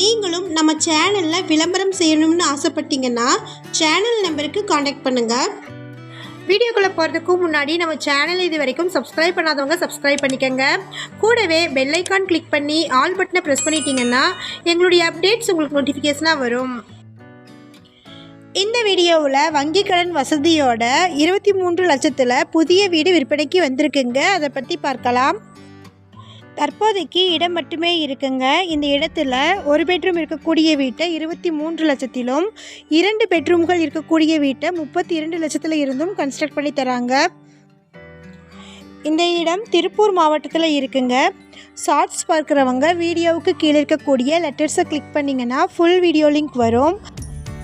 நீங்களும் நம்ம சேனலில் விளம்பரம் செய்யணும்னு ஆசைப்பட்டீங்கன்னா சேனல் நம்பருக்கு காண்டாக்ட் பண்ணுங்கள் வீடியோக்குள்ளே போகிறதுக்கு முன்னாடி நம்ம சேனல் இது வரைக்கும் சப்ஸ்கிரைப் பண்ணாதவங்க சப்ஸ்கிரைப் பண்ணிக்கோங்க. கூடவே பெல்லைக்கான் கிளிக் பண்ணி ஆல் பட்டனை ப்ரெஸ் பண்ணிட்டீங்கன்னா எங்களுடைய அப்டேட்ஸ் உங்களுக்கு நோட்டிஃபிகேஷனாக வரும். இந்த வீடியோவில் வங்கி கடன் வசதியோட இருபத்தி மூன்று லட்சத்தில் புதிய வீடு விற்பனைக்கு வந்திருக்குங்க. அதை பற்றி பார்க்கலாம். தற்போதைக்கு இடம் மட்டுமே இருக்குங்க. இந்த இடத்துல ஒரு பெட்ரூம் இருக்கக்கூடிய வீட்டை இருபத்தி மூன்று லட்சத்திலும் இரண்டு பெட்ரூம்கள் இருக்கக்கூடிய வீட்டை முப்பத்தி இரண்டு லட்சத்தில் இருந்தும் கன்ஸ்ட்ரக்ட் பண்ணி தராங்க. இந்த இடம் திருப்பூர் மாவட்டத்தில் இருக்குங்க. ஷார்ட்ஸ் பார்க்குறவங்க வீடியோவுக்கு கீழே இருக்கக்கூடிய லெட்டர்ஸை கிளிக் பண்ணிங்கன்னா ஃபுல் வீடியோ லிங்க் வரும்.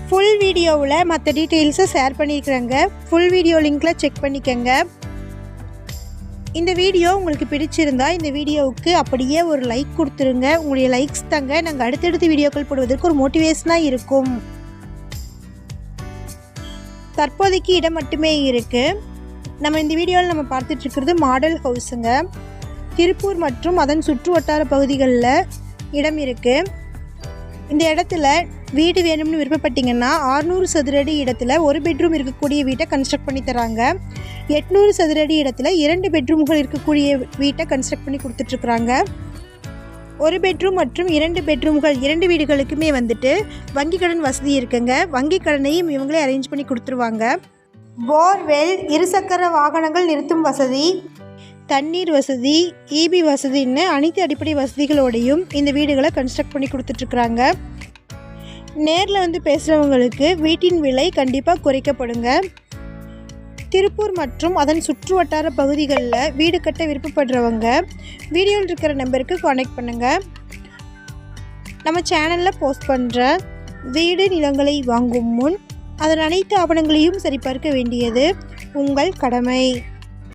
ஃபுல் வீடியோவில் மற்ற டீட்டெயில்ஸை ஷேர் பண்ணியிருக்கிறேங்க ஃபுல் வீடியோ லிங்க்கில் செக் பண்ணிக்கோங்க. இந்த வீடியோ உங்களுக்கு பிடிச்சிருந்தா இந்த வீடியோவுக்கு அப்படியே ஒரு லைக் கொடுத்துருங்க. உங்களுடைய லைக்ஸ் தாங்க நாங்கள் அடுத்தடுத்து வீடியோக்கள் போடுவதற்கு ஒரு மோட்டிவேஷனாக இருக்கும். தற்போதைக்கு இடம் மட்டுமே இருக்குது நம்ம இந்த வீடியோவில் நம்ம பார்த்துட்ருக்கிறது மாடல் ஹவுஸுங்க திருப்பூர் மற்றும் அதன் சுற்று வட்டார பகுதிகளில் இடம் இருக்குது இந்த இடத்துல வீடு வேணும்னு விருப்பப்பட்டீங்கன்னா 600 சதுரடி இடத்துல ஒரு பெட்ரூம் இருக்கக்கூடிய வீட்டை கன்ஸ்ட்ரக்ட் பண்ணி தராங்க. எட்நூறு சதுரடி இடத்துல இரண்டு பெட்ரூம்கள் இருக்கக்கூடிய வீட்டை கன்ஸ்ட்ரக்ட் பண்ணி கொடுத்துட்ருக்குறாங்க. ஒரு பெட்ரூம் மற்றும் இரண்டு பெட்ரூம்கள் இரண்டு வீடுகளுக்குமே வந்துட்டு வங்கி கடன் வசதி இருக்குங்க. வங்கி கடனையும் இவங்களே அரேஞ்ச் பண்ணி கொடுத்துருவாங்க. போர்வெல் இருசக்கர வாகனங்கள் நிறுத்தும் வசதி தண்ணீர் வசதி இபி வசதின்னு அனைத்து அடிப்படை வசதிகளோடையும் இந்த வீடுகளை கன்ஸ்ட்ரக்ட் பண்ணி கொடுத்துட்ருக்குறாங்க. நேரில் வந்து பேசுகிறவங்களுக்கு வீட்டின் விலை கண்டிப்பாக குறைக்கப்படுங்க. திருப்பூர் மற்றும் அதன் சுற்று வட்டார பகுதிகளில் வீடு கட்ட விருப்பப்படுறவங்க வீடியோவில் இருக்கிற நம்பருக்கு காண்டாக்ட் பண்ணுங்கள் நம்ம சேனலில் போஸ்ட் பண்ணுற வீடு நிலங்களை வாங்கும் முன் அதன் அனைத்து ஆவணங்களையும் சரிபார்க்க வேண்டியது உங்கள் கடமை.